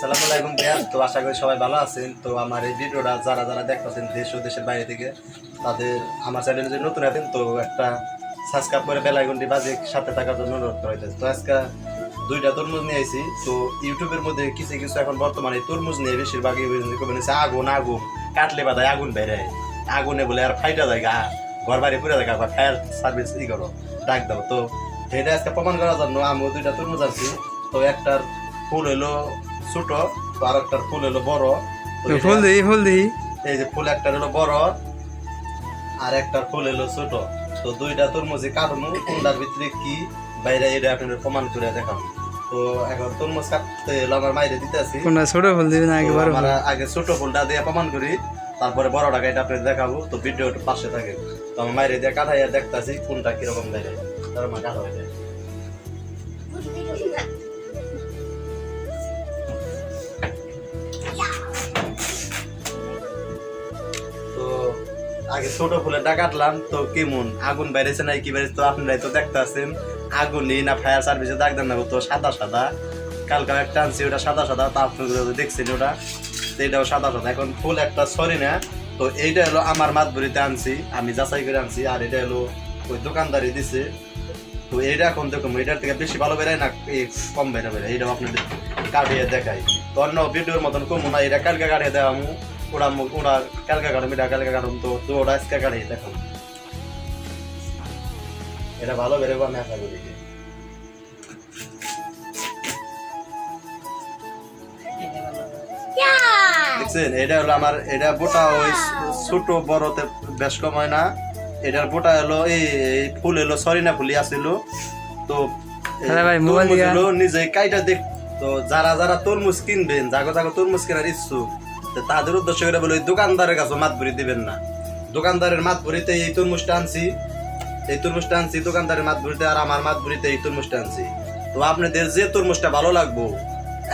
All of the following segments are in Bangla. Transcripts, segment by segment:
আসসালামু আলাইকুম ভাইয়া। তো আশা করি সবাই ভালো আছেন। তো আমার এই ভিডিওটা যারা যারা দেখতেছেন দেশ ও দেশের বাইরে থেকে, তাদের আমার চ্যানেলে যদি নতুন আছেন, তো একটা সাবস্ক্রাইব করে বেলাইকনটি বাজে সাথে থাকার জন্য অনুরোধ করা হয়েছে তো আজকে দুইটা তরমুজ নিয়ে আইছি। তো ইউটিউবের মধ্যে কিছু কিছু এখন বর্তমানে তরমুজ নিয়ে বেশিরভাগই কমে আগুন আগুন, কাটলে বাদায় আগুন বেড়ে আগুনে বলে আর ফাইটা যায় গা ঘর বাড়ি পুরে যায় বা ফায়ার সার্ভিস ই করো, ডাক দাও। তো এটা আজকে প্রমাণ করার জন্য আমি দুইটা তরমুজ আনছি। তো একটার ফুল হলো ছোট আর একটার ফুল হলো বড়। ফুল দিই ফুল দিই এই যে ফুল একটা হলো বড় আর একটা ফুল হলো ছোট। তো দুইটা তরমুজে কাটমু কোনটার ভিতরে কি বাইরে এটা আপনাদের প্রমাণ করে দেখাবো। তো এখন তরমুজ কাটতে হলো আমার মাইরে দিতে আছি। কোনটা ছোট ফুল না আগে বড় আমরা আগে ছোট ফুলটা দিয়ে প্রমাণ করি তারপরে বড় টাকা এটা আপনাদের দেখাবো। তো ভিডিও পাশে থাকে। তো আমার মাইরে দিয়ে কাটাইয়া দেখতাছি কোনটা কীরকম বাইরে তার মা কাটা হয়ে যায়। আগে ছোট ফুলেরটা কাটলাম, তো কেমন? আগুন বাইরেছে না কি বাইরেছে তো আপনারাই তো দেখতে আছেন আগুনই না ফায়ার সার্ভিসে দাগ দেন না তো সাদা সাদা। কালকে একটা আনছি, ওটা সাদা সাদা, তা আপনারা দেখছেন ওটা? তো সাদা সাদা, এখন ফুল একটা সরি না। তো এইটা হলো আমার মাতবরিতে আনছি, আমি যাচাই করে আনছি, আর এটা হলো ওই দোকানদারি দিছে। তো এইটা এখন দেখুন, এটার থেকে বেশি ভালো বেরোয় না কম বেরো বেরোয় এইটাও আপনাদের কাটিয়ে দেখাই। তো অন্য ভিডিওর মতন কমু না, এটা কালকে কাটিয়ে দেওয়া ওরা ওরা কালকে কাটুম এটা কালকে কাটুম তো তো ওরা আজকে কাটিয়ে দেখাম এটা ভালো বেরোবো আমি আশা করি দেখছেন? এটা হলো আমার এটা বোটা ওই ছোট বড়তে বেশ কম হয় না। এটার বোটা হলো এই ফুল হলো সরিনা ফুলি আছিল তো। হলো নিজে কাইটা দেখ তো যারা যারা তরমুজ কিনবেন জাগো জাগো তরমুজ কেনার ইচ্ছুক তাদের উদ্দেশ্য করে বলে দোকানদারের কাছে মাত ভরি দিবেন না। দোকানদারের মাত ভরিতে এই তরমুজটা আনছি। এই তরমুজটা আনছি, দোকানদারের মাত ভরিতে আর আমার মাত ভরিতে এই তরমুজটা আনছি। তো আপনাদের যে তরমুজটা ভালো লাগবো,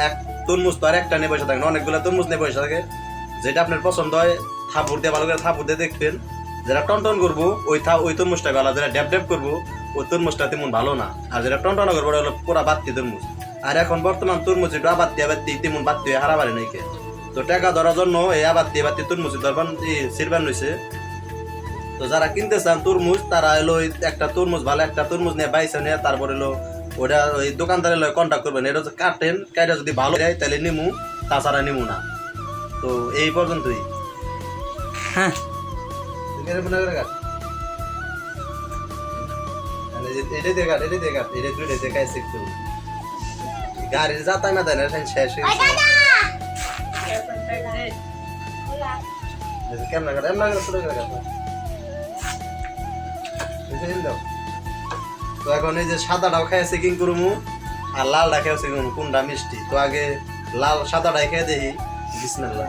এক তরমুজ তো আর একটা নিয়ে পয়সা থাকে না অনেকগুলো তরমুজ নিয়ে পয়সা থাকে। যেটা আপনার পছন্দ হয় থাপুর দিয়ে ভালো করে থাপুর দিয়ে দেখবেন। যেটা টন টন করব, ওই থা ওই তরমুজটা ভালো যেটা ড্যাপ ড্যাপ করব, ওই তরমুজটা তেমন ভালো না। আর যেটা টন টন করব ওটা হলো পুরা বাত্তি তরমুজ। আর এখন বর্তমান তরমুজ একটু আবাত্তি আবাত্তি তেমন বাত্তি হারাবারে নাই কে তো টাকা ধরার জন্য এই আবাত্তি আবাত্তি তরমুজ ধরবান সিরবান রয়েছে তো যারা কিনতে চান তরমুজ তারা এলো ওই একটা তরমুজ ভালো একটা তরমুজ নিয়ে বাইসে নিয়ে তারপর এলো ওটা ওই দোকানদারের লয় কন্ট্যাক্ট করবেন। এটা হচ্ছে কাটেন কাইটা যদি ভালো দেয় তাহলে নিমু তাছাড়া নিমু না। তো এই পর্যন্তই। হ্যাঁ। এটাই কাট। এটাই কাট এটা দুইটা দিয়ে কাজ শিখতে হবে। গাড়ির এখন শেষ হয়ে তো এখন এই যে সাদাটাও আর লালটা খেয়ে চেকিং করব কোনটা মিষ্টি তো আগে লাল সাদাটাই খেয়ে দেখি বিসমিল্লাহ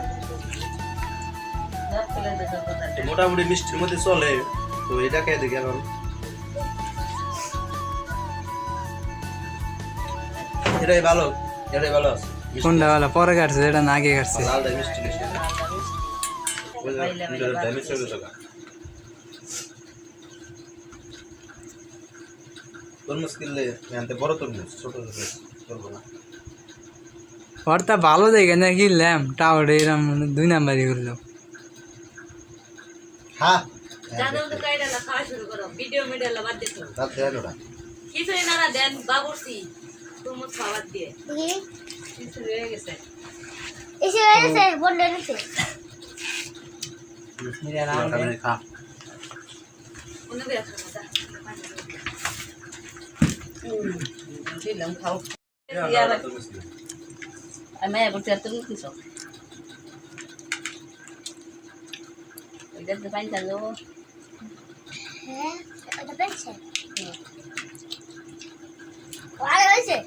মোটামুটি মিষ্টির মধ্যে চলে তো এটা খেয়ে দেখি এখন এটাই ভালো এটাই ভালো আছে। কোনটা ভালো? পরে কাটছে এটা না আগে কাটছে। ওরটা ভালো দেখে না কিনলাম। টাওয়ার এরম দুই নাম্বারই করল। হ্যাঁ দাদা তো কাইডা না খাওয়া শুরু করো। ভিডিও মিডিয়া বাদ দিছো তার দেন ওটা খিচুড়ি নানা দেন বাবুরসি তুমুজ খাবার দিয়ে। খিচুড়ি হয়ে গেছে। এসে দিয়ে খাব দা দিলাম খাও। আমি এখন তেল তো কিছু এটা তো হ্যাঁ এটা পেয়েছে? হয়েছে?